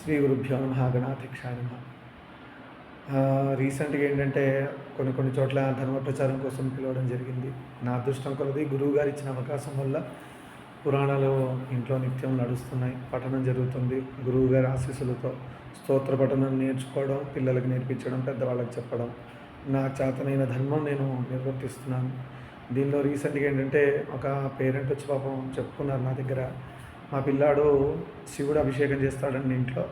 శ్రీ గురుభ్యో నమ గణాధ్యక్షాయ నమ. రీసెంట్గా ఏంటంటే కొన్ని కొన్ని చోట్ల ధర్మ ప్రచారం కోసం పిలవడం జరిగింది. నా అదృష్టం కొలది గురువు గారు ఇచ్చిన అవకాశం వల్ల పురాణాలు ఇంట్లో నిత్యం నడుస్తున్నాయి పఠనం జరుగుతుంది. గురువు గారి ఆశీస్సులతో స్తోత్ర పఠనం నేర్చుకోవడం పిల్లలకు నేర్పించడం పెద్దవాళ్ళకి చెప్పడం. నా చేతనైన ధర్మం నేను నిర్వర్తిస్తున్నాను. దీనిలో రీసెంట్గా ఏంటంటే ఒక పేరెంట్ వచ్చి పాపం చెప్పుకున్నారు నా దగ్గర. మా పిల్లాడు శివుడు అభిషేకం చేస్తాడండి ఇంట్లో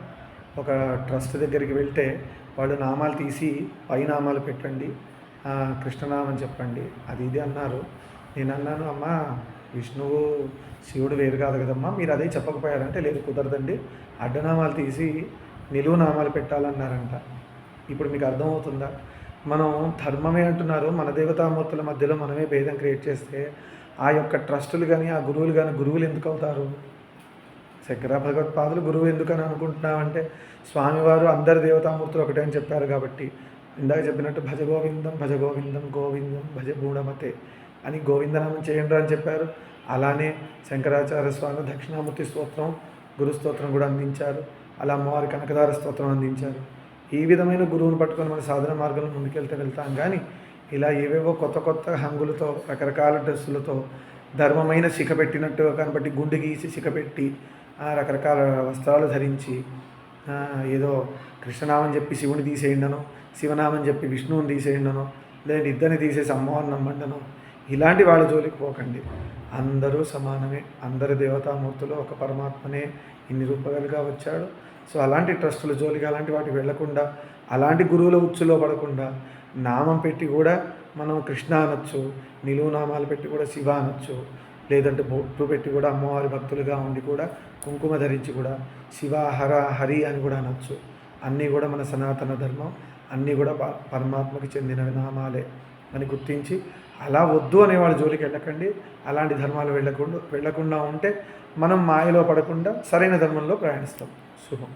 ఒక ట్రస్ట్ దగ్గరికి వెళ్తే వాళ్ళు నామాలు తీసి పై నామాలు పెట్టండి కృష్ణనామని కృష్ణనామం చెప్పండి. అది ఇది అన్నారు. నేను అన్నాను అమ్మా విష్ణువు శివుడు వేరు కాదు కదమ్మా మీరు అదే చెప్పకపోయారంటే లేదు కుదరదండి. అడ్డనామాలు తీసి నిలువు నామాలు పెట్టాలన్నారంట. ఇప్పుడు మీకు అర్థమవుతుందా? మనం ధర్మమే అంటున్నారు. మన దేవతామూర్తుల మధ్యలో మనమే భేదం క్రియేట్ చేస్తే ఆ యొక్క ట్రస్టులు కానీ ఆ గురువులు కానీ గురువులు ఎందుకు అవుతారు? శంకర భగవత్పాదులు గురువు ఎందుకని అనుకుంటున్నామంటే స్వామివారు అందరి దేవతామూర్తులు ఒకటే అని చెప్పారు కాబట్టి ఇందాక చెప్పినట్టు భజ గోవిందం భజ గోవిందం గోవిందం భజ గూఢమతే అని గోవిందనామం చేయండి అని చెప్పారు. అలానే శంకరాచార్య స్వామి దక్షిణామూర్తి స్తోత్రం గురు స్తోత్రం కూడా అందించారు. అలా అమ్మవారి కనకదార స్తోత్రం అందించారు. ఈ విధమైన గురువుని పట్టుకొని మన సాధన మార్గంలో ముందుకెళ్తే వెళ్తాం కానీ ఇలా ఏవేవో కొత్త కొత్త హంగులతో రకరకాల డ్రెస్సులతో ధర్మమైన శిఖ పెట్టినట్టుగా కనబట్టి గుండు గీసి శిఖ పెట్టి రకరకాల వస్త్రాలు ధరించి ఏదో కృష్ణనామం చెప్పి శివుని తీసేయండను శివనామం చెప్పి విష్ణువుని తీసేయండను లేదంటే ఇద్దరిని తీసేసి అమ్మవారిని నమ్మండను ఇలాంటి వాళ్ళ జోలికి పోకండి. అందరూ సమానమే. అందరి దేవతామూర్తులు ఒక పరమాత్మనే ఇన్ని రూపాయలుగా వచ్చాడు. సో అలాంటి ట్రస్టుల జోలికి అలాంటి వాటికి వెళ్ళకుండా అలాంటి గురువుల ఉచ్చులో పడకుండా నామం పెట్టి కూడా మనం కృష్ణ అనొచ్చు నిలువు నామాలు పెట్టి కూడా శివ అనొచ్చు లేదంటే బొట్టు పెట్టి కూడా అమ్మవారి భక్తులుగా ఉండి కూడా కుంకుమ ధరించి కూడా శివ హర హరి అని కూడా అనొచ్చు. అన్నీ కూడా మన సనాతన ధర్మం. అన్నీ కూడా ప- పరమాత్మకి చెందిన నామాలే అని గుర్తించి అలా వద్దు అనే వాళ్ళ జోలికి వెళ్ళకండి. అలాంటి ధర్మాలు వెళ్ళకుండా వెళ్ళకుండా ఉంటే మనం మాయలో పడకుండా సరైన ధర్మంలో ప్రయాణిస్తాం. శుభం.